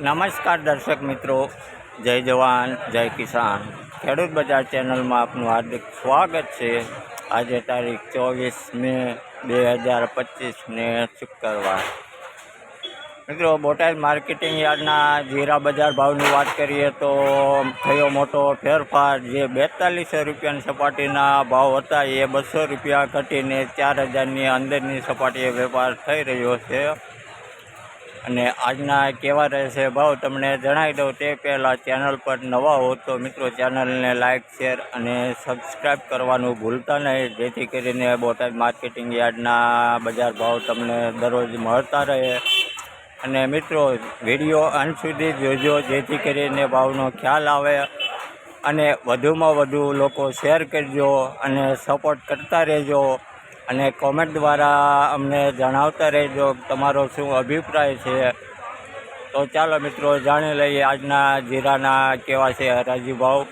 નમસ્કાર દર્શક મિત્રો, જય જવાન, જય કિસાન. ખેડૂત બજાર ચેનલમાં આપનું હાર્દિક સ્વાગત છે. આજે તારીખ ચોવીસ મે બે હજાર પચીસને શુક્રવાર. મિત્રો, બોટાદ માર્કેટિંગ યાર્ડના જીરા બજાર ભાવની વાત કરીએ તો થયો મોટો ફેરફાર. જે બેતાલીસો રૂપિયાની સપાટીના ભાવ હતા, એ બસો રૂપિયા ઘટીને ચાર હજારની અંદરની સપાટીએ વેપાર થઈ રહ્યો છે. અને આજના કેવા રહેશે ભાવ તમને જણાવી દઉં તે પહેલાં ચેનલ પર નવા હો તો મિત્રો ચેનલને લાઇક શેર અને સબસ્ક્રાઈબ કરવાનું ભૂલતા નહીં. જેથી કરીને બોટાદ માર્કેટિંગ યાર્ડના બજાર ભાવ તમને દરરોજ મળતા રહે. અને મિત્રો વીડિયો અંત સુધી જોજો, જેથી કરીને ભાવનો ખ્યાલ આવે અને વધુમાં વધુ લોકો શેર કરજો અને સપોર્ટ કરતા રહેજો. અને કોમેન્ટ દ્વારા અમને જણાવતા રહેજો તમારો શું અભિપ્રાય છે. તો ચાલો મિત્રો જાણી લઈએ આજના જીરાના કેવા છે હરાજી ભાવ.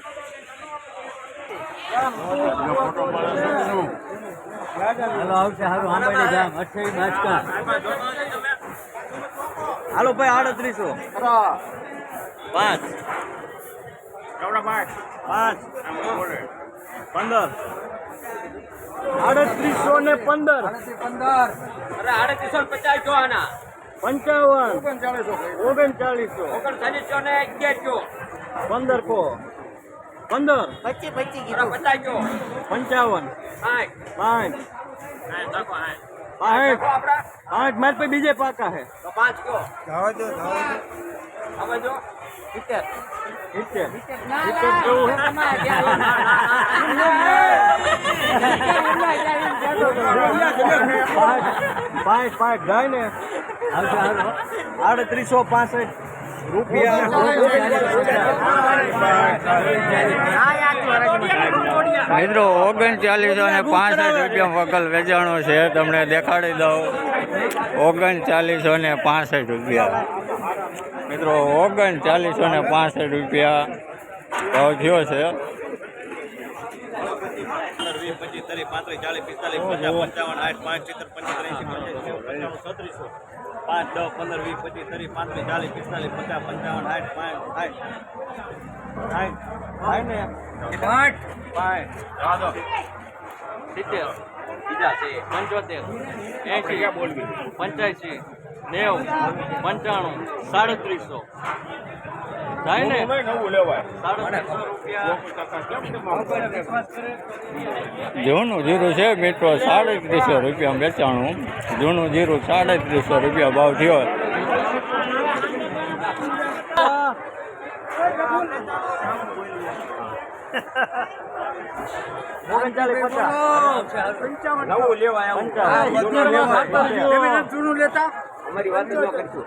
હાલો ભાઈ આડત્રીસો. પાંચ. પાંચ. પંદર. આડત્રીસો ને પંદર. અરે આડત્રીસો પચાસ જો આના. પંચાવન. ઓગણચાલીસો ઓગણચાલીસો ને અગિયાર જો. પંદર કો પંદર. પચીસ પચીસ પચાસ જો. પંચાવન. સાઠ. પાંચ પાંચ પાંચ માર બીજે પાકા હે. પાંચ કયો હવે જો ના, કેવું હે પાંચ પાંચ પાંચ જાય ને આડત્રીસો પાસઠ મિત્રો ઓગણચાલીસો ને પાસઠ રૂપિયા વકલ વેચાણો છે તમને દેખાડી દઉં ઓગણચાલીસો ને પાસઠ રૂપિયા મિત્રો ઓગણચાલીસો ને પાસઠ રૂપિયા ભાવ થયો છે પચીસ ત્રીસ પાંત્રીસ ચાલીસ પિસ્તાલીસ પચાસ પંચાવન આઠ પાંચ સિત્તેર પંચોતેર એંસી પંચાસી સત્રીસો પાંચ દસ પંદર વીસ પચીસ ત્રીસ પાંત્રીસ ચાલીસ પિસ્તાલીસ પચાસ પંચાવન સાઠ પાંચ સાઠ આઠ થાય ને પાંચ. પાંચ સિત્તેર. બીજા છે. પંચોતેર. એસી પંચ્યાસી. નેવું. પંચાણું. સાડત્રીસો. થાય ને? જૂનું જીરું છે મિત્રો સાડત્રીસો રૂપિયા વેચાણું. જૂનું જીરું સાડત્રીસો રૂપિયા ભાવ થયો. નવું લેવાય જૂનું લેતા? અમારી વાત ન કરશું.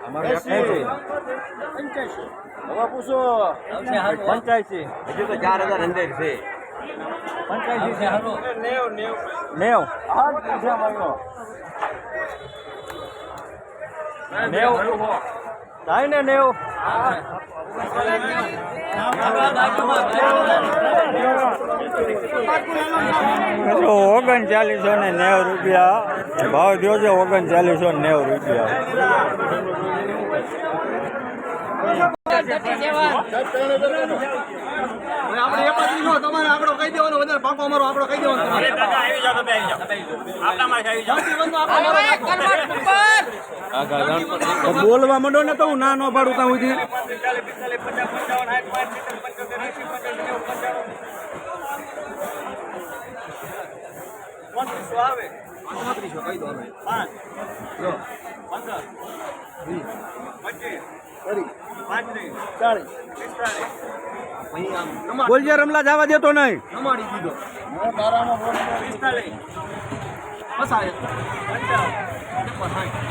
હવે પૂછો. પંચ્યાસી. હજુ તો ચાર હજાર અંદર છે. પંચ્યાસી છે નેવ નેવ. થાય ને નેવ. મિત્રો ઓગણચાલીસો ને નેવું રૂપિયા. ભાવ થયો છે ઓગણચાલીસો ને નેવું રૂપિયા. આપણે પછી નો તમારે આંકડો કહી દેવાનો વધારે પાકો અમારો આંકડો કહી દેવાનો બોલવા માંડો ને તો હું ના નો પાડું તા સુધી 45 ચાલીસ. બોલજે રમલા જવા દેતો નહીં. રમાડી દીધો.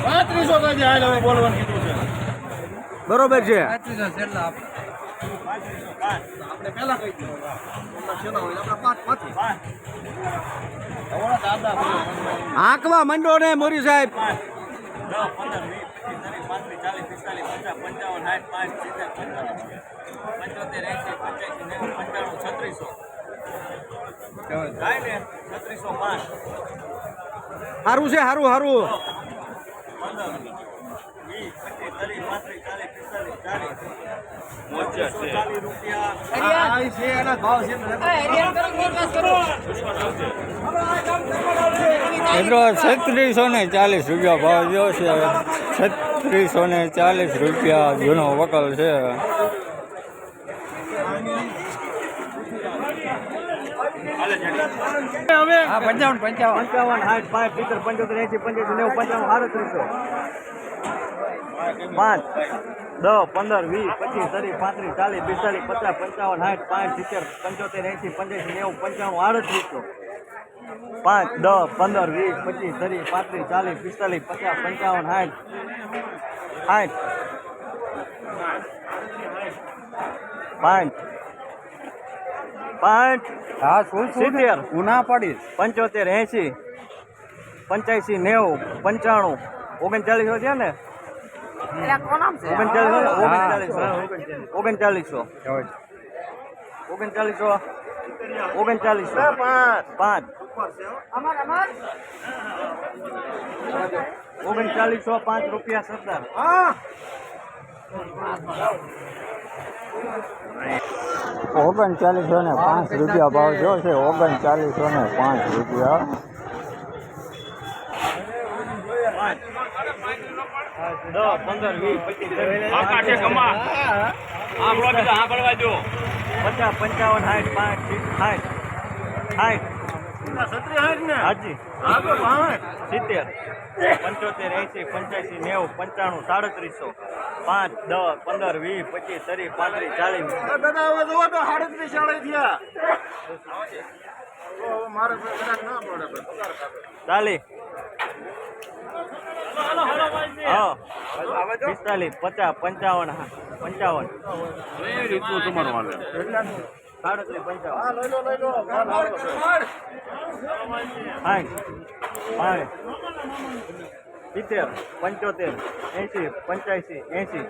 પાંત્રીસો બોલવાનું બરોબર છે. પાંત્રીસો છેલ્લા આંકવા મંડો ને મોરી સાહેબ. પિસ્તાલીસ પચાસ પંચાવન સાઠ પાંચ સિત્તેર પંચાવન પંચોતેર એસી પંચ્યાસી નેવું પંચાણું છત્રીસો થાય ને છત્રીસો પાંચ સારું છે સારું સારું પંદર મિત્રો છત્રીસો ને ચાલીસ રૂપિયા ભાવ જો છે. છત્રીસો ને ચાલીસ રૂપિયા જૂનો વકલ છે. પંચાવન પંચાવન. પંચાવન સાઠ પાંચ સિત્તેર પંચોતેર એંસી પંચ્યાસી નેવું પંચાવન સાડત્રીસો. પાંચ દસ પંદર વીસ પચીસ ત્રીસ પાંત્રીસ ચાલીસ પિસ્તાલીસ પચાસ પંચાવન સાઠ પાંચ સિત્તેર પંચોતેર એંસી પંચ્યાસી નેવું પંચાવન આડત્રીસો પાંચ દસ પંદર વીસ પચીસ ત્રીસ પાંત્રીસ ચાલીસ પિસ્તાલીસ પચાસ પંચાવન સાઠ સાઠ પાંચ પાંચ હા શું સિત્તેર. ગુના પડીશ. પંચોતેર એંશી પંચ્યાસી નેવું પંચાણું ઓગણચાલીસો છે ને? ઓગણચાલીસો ઓગણચાલીસો. ઓગણચાલીસો. ઓગણચાલીસો. પાંચ. પાંચ. ઓગણચાલીસો પાંચ રૂપિયા સરદાર. ઓગણચાલીસો ને પાંચ રૂપિયા ભાવ જો છે. ઓગણચાલીસો ને પાંચ રૂપિયા. દસ પંદર વીસ પચીસ પચાસ પંચાવન સાઠ પાંચ સાઠ સાઠ. હાજી. સિત્તેર. પંચોતેર એંસી પંચ્યાસી નેવું પંચાણું સાડત્રીસો. પાંચ દસ પંદર વીસ પચીસ ત્રીસ પાંત્રીસ ચાલીસ. દાદા હવે સાડત્રીસ થયા. હા. પિસ્તાલીસ પચાસ પંચાવન પંચાવન. સાડત્રીસ પંચાવન હા લઈ લો લઈ લો ભાવ સારો છે. સાઠ પાંચ સિત્તેર પંચોતેર એંસી પંચ્યાસી એંસી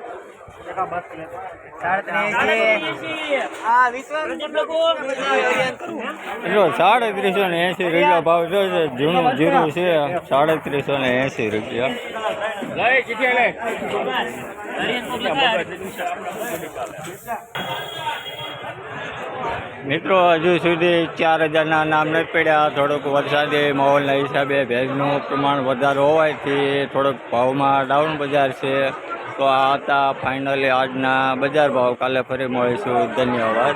જો સાડત્રીસો ને એંસી રૂપિયા ભાવ જો છે જૂનું જીરું છે સાડત્રીસો ને એંસી રૂપિયા મિત્રો, હજુ સુધી ચાર હજારના નામ નથી પડ્યા. થોડોક વરસાદી માહોલના હિસાબે ભેજનું પ્રમાણ વધારે હોવાથી થોડોક ભાવમાં ડાઉન બજાર છે. તો આ હતા ફાઇનલી આજના બજાર ભાવ. કાલે ફરી મળીશું. ધન્યવાદ.